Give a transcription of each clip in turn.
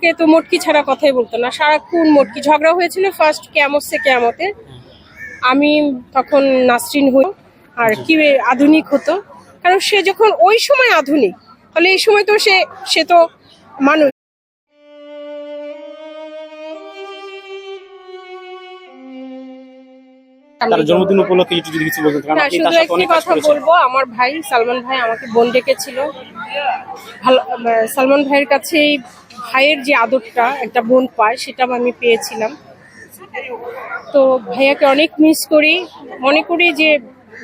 কে তো মটকি ছাড়া কথাই বলতো না। সারাক্ষণ মটকি। ঝগড়া হয়েছিল ফার্স্ট কেমন সে কেমতে আমি তখন নাসরিন হই। আর কি আধুনিক হতো। কারণ সে যখন ওই সময় আধুনিক তাহলে এই সময় তো সে সে তো মানুষ। তার জন্মদিন উপলক্ষে একটু যদি কিছু বলতেন কারণ আপনি তার সাথে অনেক কথা বলব আমার ভাই সালমান ভাই আমাকে বোন ডেকেছিল। ভালো সালমান ভাইয়ের কাছে এই ভাইয়ের যে আদরটা একটা বোন পায়, সেটাও আমি পেয়েছিলাম। তো ভাইয়াকে অনেক মিস করি। মনে করি যে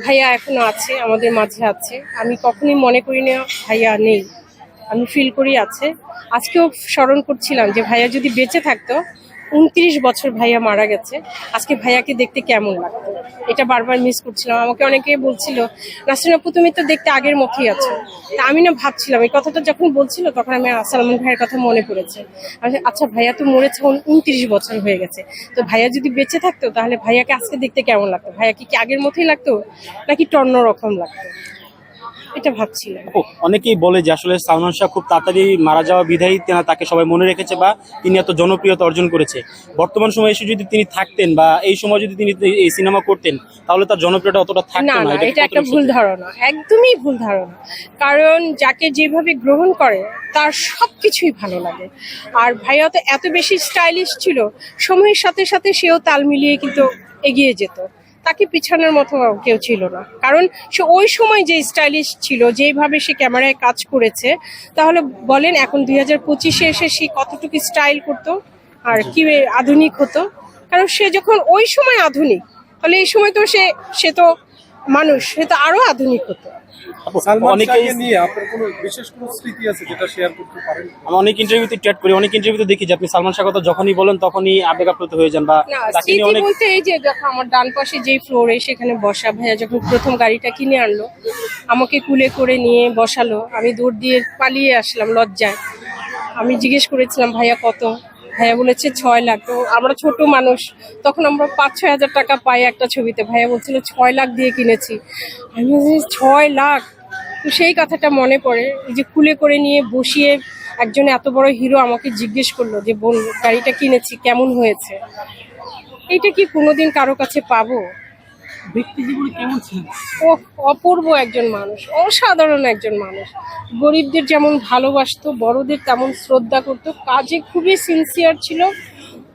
ভাইয়া এখনও আছে, আমাদের মাঝে আছে। আমি কখনোই মনে করি না ভাইয়া নেই। আমি ফিল করি আছে। আজকেও স্মরণ করছিলাম যে ভাইয়া যদি বেঁচে থাকতো উনত্রিশ বছর ভাইয়া মারা গেছে। আজকে ভাইয়াকে দেখতে কেমন লাগতো এটা বারবার মিস করছিলাম। আমাকে অনেকে বলছিল, নাসরিন তুমি তো দেখতে আগের মতোই আছো। তা আমি না ভাবছিলাম, এই কথাটা যখন বলছিল, তখন আমি সালমান ভাইয়ের কথা মনে পড়েছে। আচ্ছা ভাইয়া তো মরেছে উনত্রিশ বছর হয়ে গেছে। তো ভাইয়া যদি বেঁচে থাকতো, তাহলে ভাইয়াকে আজকে দেখতে কেমন লাগতো? ভাইয়া কি কি আগের মতোই লাগতো? নাকি টন্য রকম লাগতো? এটা ভাবছিলাম। অনেকেই বলে যে আসলে সালমান শাহ খুব তাড়াতাড়ি মারা যাওয়া বিধায়ী তেনা তাকে সবাই মনে রেখেছে বা তিনি এত জনপ্রিয়তা অর্জন করেছে। বর্তমান সময়ে এসে যদি তিনি থাকতেন বা এই সময় যদি তিনি এই সিনেমা করতেন তাহলে তার জনপ্রিয়তা অতটা থাকতো না এটা একটা ভুল ধারণা একদমই ভুল ধারণা। কারণ যাকে যেভাবে গ্রহণ করে তার সব কিছুই ভালো লাগে। আর ভাইয়া তো এত বেশি স্টাইলিশ ছিল সময়ের সাথে সাথে সেও তাল মিলিয়ে কিন্তু এগিয়ে যেত। তাকে পিছানোর মতো কেউ ছিল না। কারণ সে ওই সময় যে স্টাইলিশ ছিল যেভাবে সে ক্যামেরায় কাজ করেছে তাহলে বলেন এখন দুই হাজার পঁচিশে এসে সে কতটুকু স্টাইল করতো আর কি আধুনিক হতো। কারণ সে যখন ওই সময় আধুনিক তাহলে এই সময় তো সে সে তো মানুষ সে তো আরও আধুনিক হতো। অনেকেই শাহকে নিয়ে আপনার কোনো বিশেষ কোনো স্মৃতি আছে যেটা শেয়ার করতে পারেন? আমি অনেক ইন্টারভিউতে ট্যাট করি অনেক ইন্টারভিউতে দেখি যে আপনি সালমান শাহ কথা যখনই বলেন তখনই আবেগ আপ্লুত হয়ে যান বা তাকে নিয়ে অনেক বলতে এই যে দেখো আমার ডান পাশে যেই ফ্লোরে সেখানে বসা ভাইয়া যখন প্রথম গাড়িটা কিনে আনলো আমাকে কুলে করে নিয়ে বসালো আমি দৌড় দিয়ে পালিয়ে আসলাম লজ্জায়। আমি জিজ্ঞেস করেছিলাম ভাইয়া কত? ভাইয়া বলেছে ছয় লাখ। তো আমরা ছোট মানুষ, তখন আমরা পাঁচ, ছয় হাজার টাকা পাই একটা ছবিতে। ভাইয়া বলছিল, ছয় লাখ দিয়ে কিনেছি। আমি ছয় লাখ? তো সেই কথাটা মনে পড়ে। যে কুলে করে নিয়ে বসিয়ে একজন এত বড় হিরো আমাকে জিজ্ঞেস করল যে, বোন, গাড়িটা কিনেছি, কেমন হয়েছে? এটা কি কোনোদিন কারও কাছে পাবো? ব্যক্তি জীবনে কেমন ছিলেন? ও অপূর্ব একজন মানুষ অসাধারণ একজন মানুষ। গরিবদের যেমন ভালোবাসতো বড়দের তেমন শ্রদ্ধা করতো কাজে খুবই সিনসিয়ার ছিল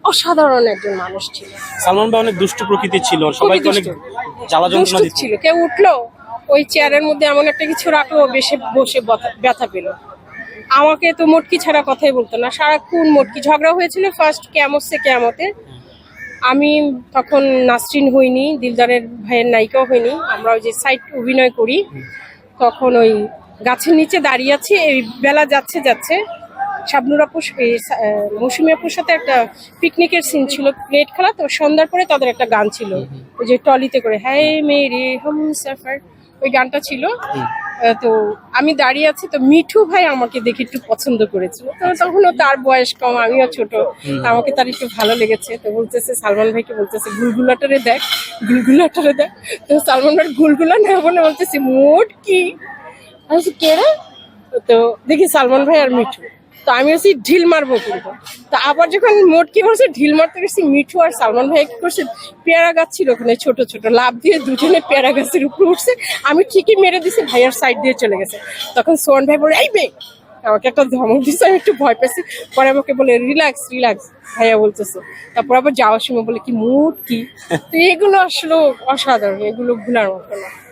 অসাধারণ একজন মানুষ ছিল। সালমান ভাই অনেক দুষ্ট প্রকৃতির ছিল সবাইকে অনেক জ্বালা যন্ত্রণা দিত। ছিল। কেউ উঠল ওই চেয়ারের মধ্যে এমন একটা কিছু রাখল বেশে বসে ব্যথা পেল। আমাকে তো মটকি ছাড়া কথাই বলতো না। সারাক্ষণ মটকি। ঝগড়া হয়েছিল ফার্স্ট কেমন সে কেমতে আমি তখন নাসরিন হইনি দিলদারের ভাইয়ের নায়িকাও হইনি আমরা ওই যে সাইড অভিনয় করি। তখন ওই গাছের নিচে দাঁড়িয়ে আছি এই বেলা যাচ্ছে যাচ্ছে। শাবনুর আপুর মৌসুমী আপুর সাথে একটা পিকনিকের সিন ছিল প্লেট খেলা তো সন্ধ্যার পরে তাদের একটা গান ছিল। ওই যে টলিতে করে হ্যাঁ মেরে হম সাফার ওই গানটা ছিল। তো আমি দাঁড়িয়ে আছি তো মিঠু ভাই আমাকে দেখে একটু পছন্দ করেছিল। তো তখনও তার বয়স কম আমিও ছোট আমাকে তার একটু ভালো লেগেছে। তো বলতেছে সালমান ভাইকে বলতেছে গুলগুলাটারে দেখ গুলগুলাটারে দেখ। তো সালমান ভাই গুলগুলা না বলে বলতেছে মোট কি? আমি বলছি, কে তো দেখি সালমান ভাই আর মিঠু। তো আমি হচ্ছি ঢিল মারবো কিন্তু। তো আবার যখন মোট কি করছে ঢিল মারতে গেছি, মিঠু আর সালমান ভাই কি করছে, পেয়ারা গাছ ছিল ওখানে ছোট ছোট। লাভ দিয়ে দুজনে পেয়ারা গাছের উপরে উঠছে। আমি ঠিকই মেরে দিছি, ভাইয়ার সাইড দিয়ে চলে গেছে। তখন সোহান ভাই বলে, এই বে আমাকে একটা ধমক দিচ্ছে আমি একটু ভয় পেয়েছি। পরে আমাকে বলে রিল্যাক্স রিল্যাক্স ভাইয়া বলতেছে। তারপর আবার যাওয়ার সময় বলে, কি মুড, কি? তো এগুলো আসলে অসাধারণ, এগুলো ভুলার মতো না।